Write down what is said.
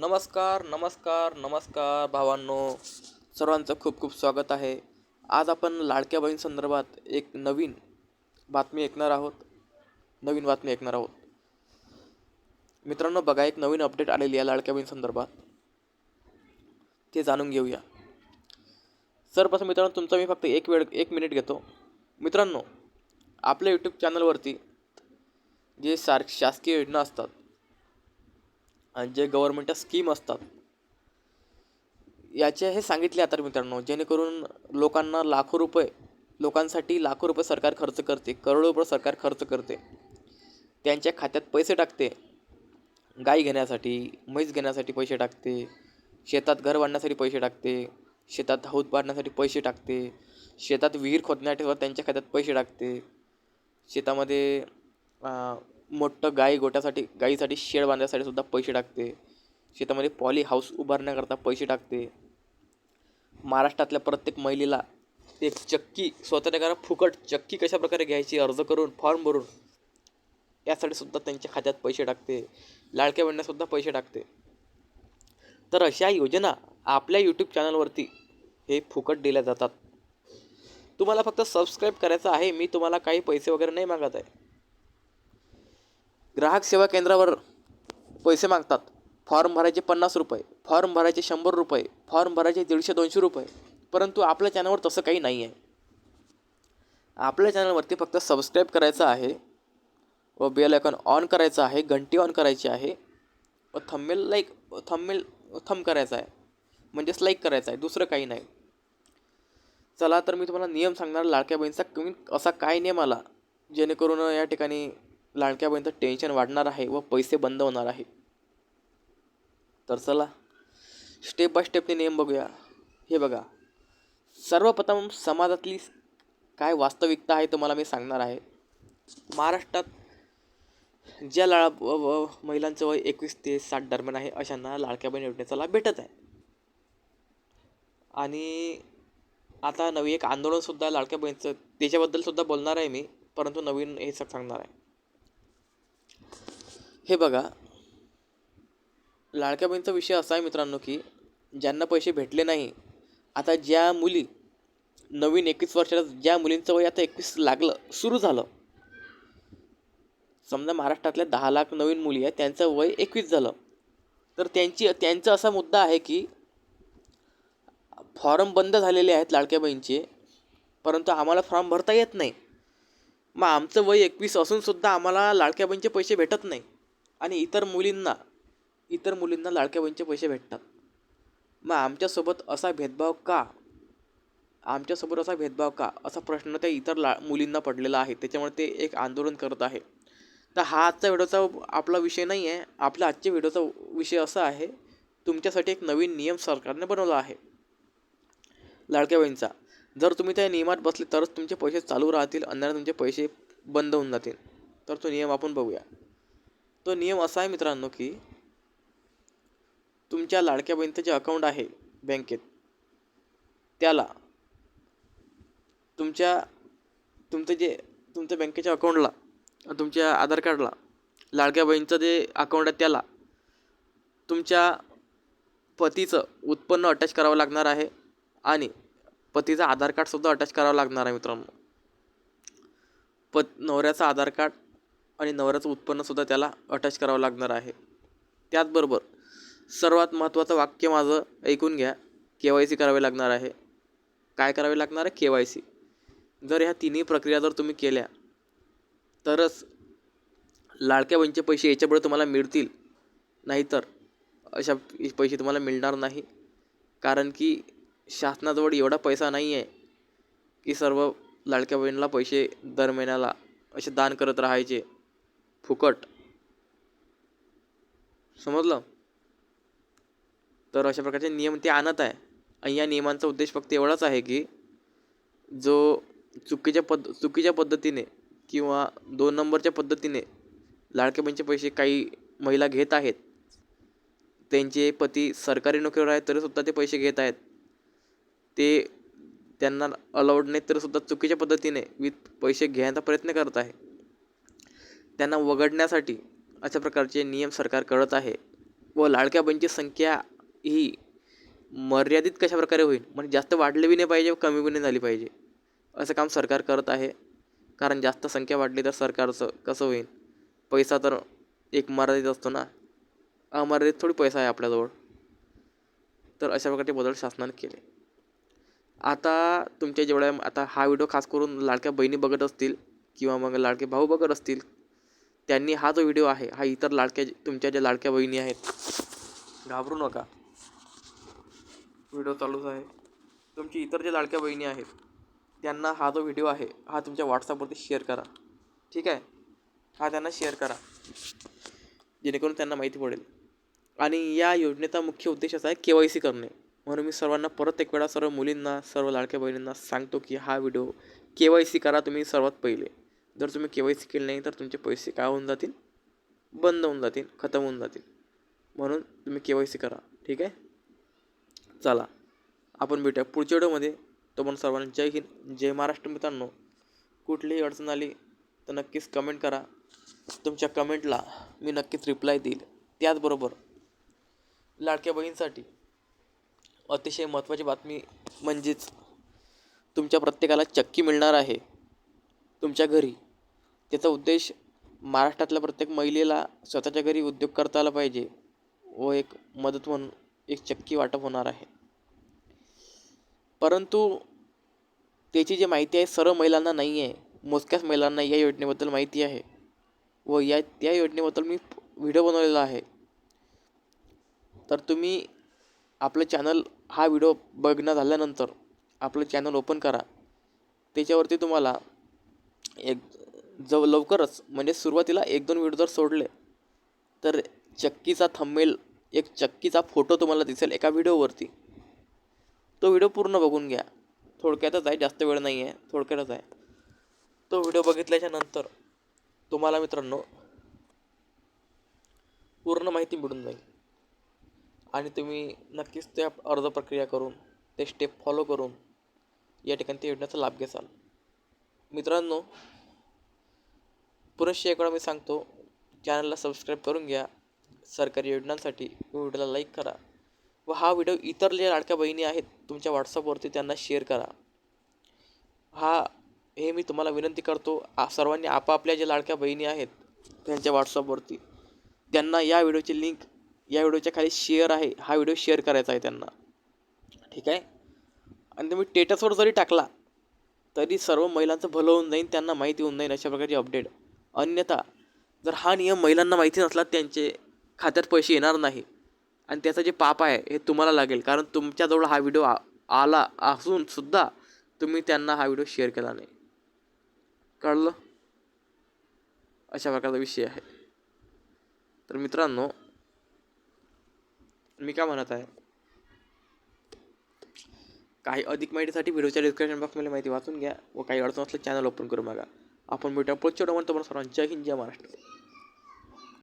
नमस्कार नमस्कार नमस्कार भावांनो. सर्वांचं खूप खूप स्वागत आहे. आज आपण लाडक्या बहीण संदर्भात एक नवीन बातमी ऐकणार आहोत. नवीन बातमी ऐकणार आहोत. मित्रांनो बघा एक नवीन अपडेट आलेली आहे लाडक्या बहीण संदर्भात. ते जाणून घेऊया. सर्वप्रथम मित्रांनो तुमचा मी फक्त एक वेळ एक मिनिट घेतो. मित्रांनो आपल्या यूट्यूब चॅनलवरती जे सार शासकीय योजना असतात आणि जे गव्हर्नमेंटच्या स्कीम असतात. याचे हे सांगितले आता मित्रांनो जेणेकरून लोकांना लाखो रुपये लोकांसाठी लाखो रुपये सरकार खर्च करते करोडो रुपये सरकार खर्च करते. त्यांच्या खात्यात पैसे टाकते. गाई घेण्यासाठी म्हैस घेण्यासाठी पैसे टाकते. शेतात घर बांधण्यासाठी पैसे टाकते. शेतात हौद पाडण्यासाठी पैसे टाकते. शेतात विहीर खोदण्यासाठी त्यांच्या खात्यात पैसे टाकते. शेतामध्ये मोठं गाई गोट्यासाठी गाईसाठी शेड बांधण्यासाठी सुद्धा पैसे टाकते. शेतामध्ये पॉली हाऊस उभारण्याकरता पैसे टाकते. महाराष्ट्रातल्या प्रत्येक महिलेला एक चक्की स्वतःच्या करा फुकट चक्की कशाप्रकारे घ्यायची अर्ज करून फॉर्म भरून यासाठी सुद्धा त्यांच्या खात्यात पैसे टाकते. लाडक्या बहिणीसुद्धा पैसे टाकते. तर अशा योजना आपल्या यूट्यूब चॅनलवरती हे फुकट दिल्या जातात. तुम्हाला फक्त सबस्क्राईब करायचं आहे मी तुम्हाला काही पैसे वगैरे नाही मागत आहे. ग्राहक सेवा केंद्रावर पैसे मागतात. फॉर्म भरायचे पन्नास रुपये फॉर्म भरायचे शंभर रुपये फॉर्म भरायचे दीडशे दोनशे रुपये. परंतु आपल्या चॅनलवर तसं काही नाही आहे. आपल्या चॅनलवरती फक्त सबस्क्राईब करायचं आहे व बेल आयकॉन ऑन करायचं आहे घंटी ऑन करायची आहे व थंबेल लाईक थंबेल थंब करायचा आहे. म्हणजेच लाईक करायचं आहे दुसरं काही नाही. चला तर मी तुम्हाला नियम सांगणार लाडक्या बहिणीचा कमी असा काय नियम आला जेणेकरून या ठिकाणी लाडक्या बहिणीचं टेन्शन वाढणार आहे व पैसे बंद होणार आहे. तर चला स्टेप बाय स्टेपने नियम बघूया. हे बघा सर्वप्रथम समाजातली काय वास्तविकता आहे तुम्हाला मी सांगणार आहे. महाराष्ट्रात ज्या ला महिलांचं वय एकवीस ते साठ दरम्यान आहे अशांना लाडक्या बहीण योजनेचा लाभ भेटत आहे. आणि आता नवी एक आंदोलनसुद्धा लाडक्या बहिणीचं त्याच्याबद्दल सुद्धा बोलणार आहे मी परंतु नवीन हे सांगणार आहे. हे बघा. लाडक्या बहिणीचा विषय असा आहे मित्रांनो की ज्यांना पैसे भेटले नाही आता ज्या मुली नवीन एकवीस वर्षाला ज्या मुलींचं वय आता एकवीस लागलं सुरू झालं. समजा महाराष्ट्रातल्या दहा लाख नवीन मुली आहेत त्यांचं वय एकवीस झालं. तर त्यांची त्यांचा असा मुद्दा आहे की फॉर्म बंद झालेले आहेत लाडक्या बहिणीचे परंतु आम्हाला फॉर्म भरता येत नाही. मग आमचं वय एकवीस असूनसुद्धा आम्हाला लाडक्या बहिणीचे पैसे भेटत नाही. आणि इतर मुलींना इतर मुलींना लाडक्या बहिणीचे पैसे भेटतात. मग आमच्यासोबत असा भेदभाव का? आमच्यासोबत असा भेदभाव का? असा प्रश्न त्या इतर ला मुलींना पडलेला आहे. त्याच्यामुळे ते एक आंदोलन करत आहे. तर हा आजचा व्हिडिओचा आपला विषय नाही आहे. आपल्या आजच्या व्हिडिओचा विषय असा आहे तुमच्यासाठी एक नवीन नियम सरकारने बनवला आहे. लाडक्या बहिणीचा. जर तुम्ही त्या नियमात बसले तरच तुमचे पैसे चालू राहतील अन्यथा तुमचे पैसे बंद होऊन जातील. तर तो नियम आपण बघूया. तो नियम असा आहे मित्रांनो की तुमच्या लाडक्या बहिणीचं जे अकाउंट आहे बँकेत त्याला तुमच्या तुमचं जे तुमच्या बँकेच्या अकाउंटला तुमच्या आधार कार्डला लाडक्या बहिणीचं जे अकाउंट आहे त्याला तुमच्या पतीचं उत्पन्न अटॅच करावं लागणार आहे आणि पतीचं आधार कार्डसुद्धा अटॅच करावं लागणार आहे मित्रांनो. पत नवऱ्याचं आधार कार्ड आणि नवऱ्याचं उत्पन्नसुद्धा त्याला अटॅच करावं लागणार आहे. त्याचबरोबर सर्वात महत्त्वाचं वाक्य माझं ऐकून घ्या. के वाय सी करावे लागणार आहे. काय करावे लागणार आहे? K Y C. जर ह्या तिन्ही प्रक्रिया जर तुम्ही केल्या तरच लाडक्या बहिणीचे पैसे याच्यापुढे तुम्हाला मिळतील. नाहीतर अशा पैसे तुम्हाला मिळणार नाही. कारण की शासनाजवळ एवढा पैसा नाही आहे की सर्व लाडक्या बहिणीला पैसे दर महिन्याला असे दान करत राहायचे. फुकट. समजलं? तर अशा प्रकारचे नियम ते आणत आहे. आणि या नियमांचा उद्देश फक्त एवढाच आहे की जो चुकीच्या पद्ध चुकीच्या पद्धतीने किंवा दोन नंबरच्या पद्धतीने लाडकेबाईंचे बहिणीचे पैसे काही महिला घेत आहेत त्यांचे पती सरकारी नोकरीवर आहेत तरीसुद्धा ते पैसे घेत आहेत. ते त्यांना अलाउड नाही तरीसुद्धा चुकीच्या पद्धतीने विथ पैसे घेण्याचा प्रयत्न करत आहे. त्यांना वगळण्यासाठी अशा प्रकारचे नियम सरकार करत आहे व लाडक्या बहिणीची संख्या ही मर्यादित कशा प्रकारे होईल? म्हणजे जास्त वाढली बी नाही पाहिजे कमी बी नाही झाली पाहिजे? असं काम सरकार करत आहे. कारण जास्त संख्या वाढली तर सरकारचं कसं होईल? पैसा तर एक मर्यादित असतो ना? अमर्यादित थोडी पैसा आहे आपल्याजवळ. तर अशा प्रकारचे बदल शासनाने केले. आता तुमच्या जेवढ्या आता हा व्हिडिओ खास करून लाडक्या बहिणी बघत असतील किंवा मग लाडके भाऊ बघत असतील त्यांनी हा जो व्हिडिओ आहे हा इतर लाडक्या तुमच्या ज्या लाडक्या बहिणी आहेत घाबरू नका. व्हिडिओ चालूच आहे. तुमची इतर ज्या लाडक्या बहिणी आहेत त्यांना हा जो व्हिडिओ आहे हा तुमच्या व्हॉट्सअपवरती शेअर करा. ठीक आहे? हा त्यांना शेअर करा. जेणेकरून त्यांना माहिती पडेल. आणि या योजनेचा मुख्य उद्देश असा आहे के वाय सी करणे. म्हणून मी सर्वांना परत एक वेळा सर्व मुलींना सर्व लाडक्या बहिणींना सांगतो की हा व्हिडिओ के वाय सी करा तुम्ही सर्वात पहिले. जर तुम्ही के वाय सी केली नाही तर तुमचे पैसे काय होऊन जातील? बंद होऊन जातील खतम होऊन जातील. म्हणून तुम्ही के वाय सी करा ठीक आहे? चला आपण भेटूया पुढच्या व्हिडिओमध्ये. तो पण सर्वांना जय हिंद जय महाराष्ट्र मित्रांनो. कुठलीही अडचण आली तर नक्कीच कमेंट करा. तुमच्या कमेंटला मी नक्कीच रिप्लाय देईल. त्याचबरोबर लाडक्या बहीणसाठी अतिशय महत्त्वाची बातमी म्हणजेच तुमच्या प्रत्येकाला चक्की मिळणार आहे. तुमच्या घरी त्याचा उद्देश महाराष्ट्रातल्या प्रत्येक महिलेला स्वतःच्या घरी उद्योग करता आला पाहिजे व एक मदत म्हणून एक चक्की वाटप होणार आहे. परंतु त्याची जी माहिती आहे सर्व महिलांना नाही आहे मोजक्याच महिलांना या योजनेबद्दल माहिती आहे. व या त्या योजनेबद्दल मी व्हिडिओ बनवलेला आहे. तर तुम्ही आपलं चॅनल हा व्हिडिओ बघणं झाल्यानंतर आपलं चॅनल ओपन करा. त्याच्यावरती तुम्हाला एक जव लवकरच म्हणजे सुरुवातीला एक दोन व्हिडिओ जर सोडले तर चक्कीचा थंबेल एक चक्कीचा फोटो तुम्हाला दिसेल एका व्हिडिओवरती तो व्हिडिओ पूर्ण बघून घ्या. थोडक्यातच आहे जास्त वेळ नाही आहे थोडक्यातच आहे. तो व्हिडिओ बघितल्याच्या नंतर तुम्हाला मित्रांनो पूर्ण माहिती मिळून जाईल. आणि तुम्ही नक्कीच त्या अर्ज प्रक्रिया करून ते स्टेप फॉलो करून या ठिकाणी त्या योजनेचा लाभ घेसाल. मित्रांनो पुनश्च एक वेळा मी सांगतो चॅनलला सबस्क्राईब करून घ्या. सरकारी योजनांसाठी व्हिडिओला लाईक करा. व हा व्हिडिओ इतर ज्या लाडक्या बहिणी आहेत तुमच्या व्हॉट्सअपवरती त्यांना शेअर करा. हा हे मी तुम्हाला विनंती करतो आ सर्वांनी आपापल्या ज्या लाडक्या बहिणी आहेत त्यांच्या व्हॉट्सअपवरती त्यांना या व्हिडिओची लिंक या व्हिडिओच्या खाली शेअर आहे हा व्हिडिओ शेअर करायचा आहे त्यांना. ठीक आहे? आणि तुम्ही टेटसवर जरी टाकला तरी सर्व महिलांचं भलं होऊन जाईल त्यांना माहिती होऊन जाईल अशा प्रकारची अपडेट अन्यथा जर हा नियम महिलांना माहिती नसला त्यांचे खात्यात पैसे येणार नाही. आणि त्याचं जे पाप आहे हे तुम्हाला लागेल. कारण तुमच्याजवळ हा व्हिडिओ आ आला असून सुद्धा तुम्ही त्यांना हा व्हिडिओ शेअर केला नाही. कळलं? अशा प्रकारचा विषय आहे. तर मित्रांनो मी काय म्हणत आहे? काही अधिक माहितीसाठी व्हिडिओच्या डिस्क्रिप्शन बॉक्समध्ये माहिती वाचून घ्या व काही अडचण असल्यास चॅनल ओपन करू बघा. आपण भेटूया पुढच्या व्हिडिओमध्ये तुम्हाला सर्वांना जय हिंद जय महाराष्ट्र